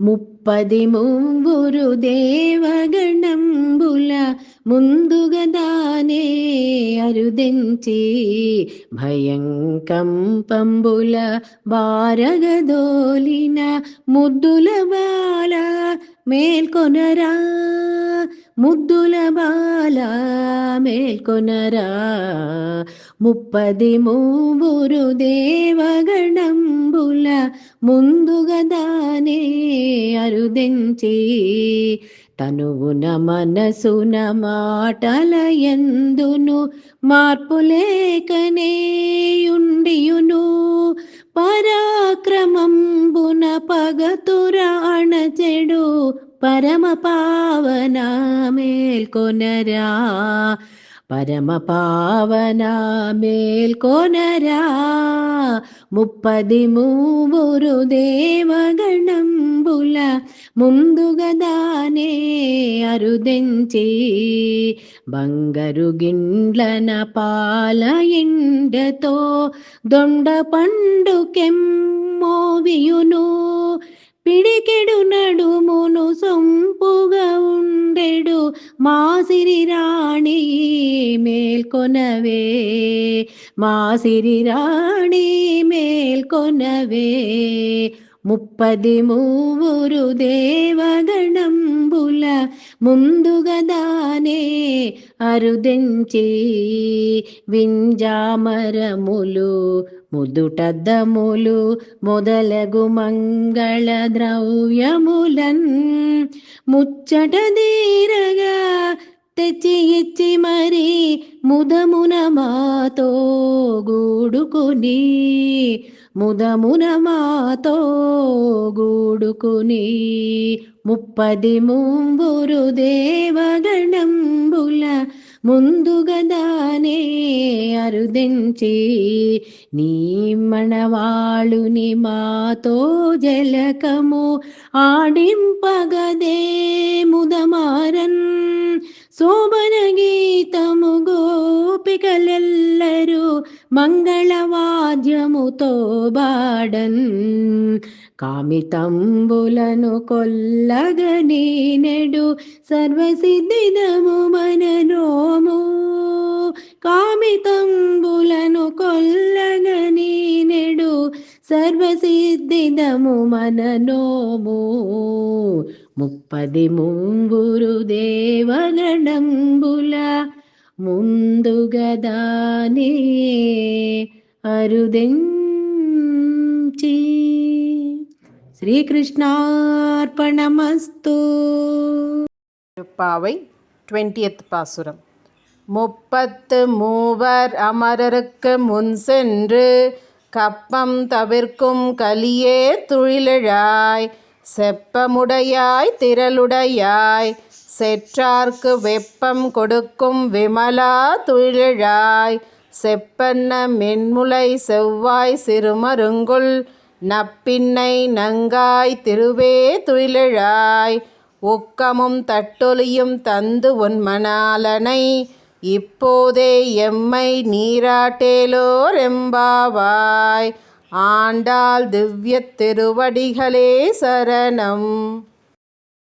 ముప్పది మూవురు దేవగణంబుల ముందుగా దానే అరుదెంచి భయంకంపంబుల బారగదోలిన ముద్దుల బాల మేల్కొనరా. ముద్దుల బాల మేల్కొనరా. ముప్పది మూవురు దేవగణంబుల ముందుగా దానే అరుదెంచి. తనువున మనసున మాటల ఎందును మార్పు లేకనేయుండియును పరాక్రమంబున పగతురాణ చెడు పరమ మేల్కొనరా పరమ పావన మేల్కొనరా ముప్పది మూవురు దేవగణంబుల ముందుగా దానే అరుదెంచి బంగారు గిండ్లన పాల ఎండతో దొండ పండు కెమ్మోవియును పిడికెడు నడుమును సొంపుగా ఉండెడు మాసిరి రాణి మేల్కొనవే. మాసిరి రాణి మేల్కొనవే. ముప్పది మూవురు దేవగణంబుల ముందుగదానే అరుదించి. వింజామరములు ముదుటద్దములు మొదలగు మంగళ ద్రవ్యములన్ ముచ్చట దీరగా తెచ్చి ఇచ్చి మరి ముదమున మాతో గూడుకుని ముదమున మాతో గూడుకుని ముప్పది ముంబురు దేవగణంబుల ముందుగదానే మరుదించి అరుదెంచి నీ మణవాళుని మాతో జలకము ఆడింపగదే ముదమారన్. శోభన గీతము గోపికలెల్లరూ మంగళవాద్యముతో బాడన్. కామితంబులను కొల్లగని నెడు సర్వసిద్ధిదము మననోము సర్వసిద్ధిదము మననోము ముప్పది ముంగురు దేవగణంబుల ముందుగదానే అరుదెంచి శ్రీకృష్ణార్పణమస్తు பாவை டுவெண்ட்டியத் பாசுரம் முப்பத்து மூவர் அமரருக்கு முன் சென்று கப்பம் தவிர்க்கும் கலியே துழிலழாய் செப்பமுடையாய் திரளுடையாய் செற்றார்க்கு வெப்பம் கொடுக்கும் விமலா துழிழாய் செப்பன்ன மென்முலை செவ்வாய் சிறுமருங்குள் நப்பின்னை நங்காய் திருவே துயிலழாய் ஒக்கமும் தட்டொலியும் தந்து உன் மணாலனை இப்போதே எம்மை நீராட்டேலோரெம்பாவாய். ஆண்டாள் திவ்ய திருவடிகளே சரணம்.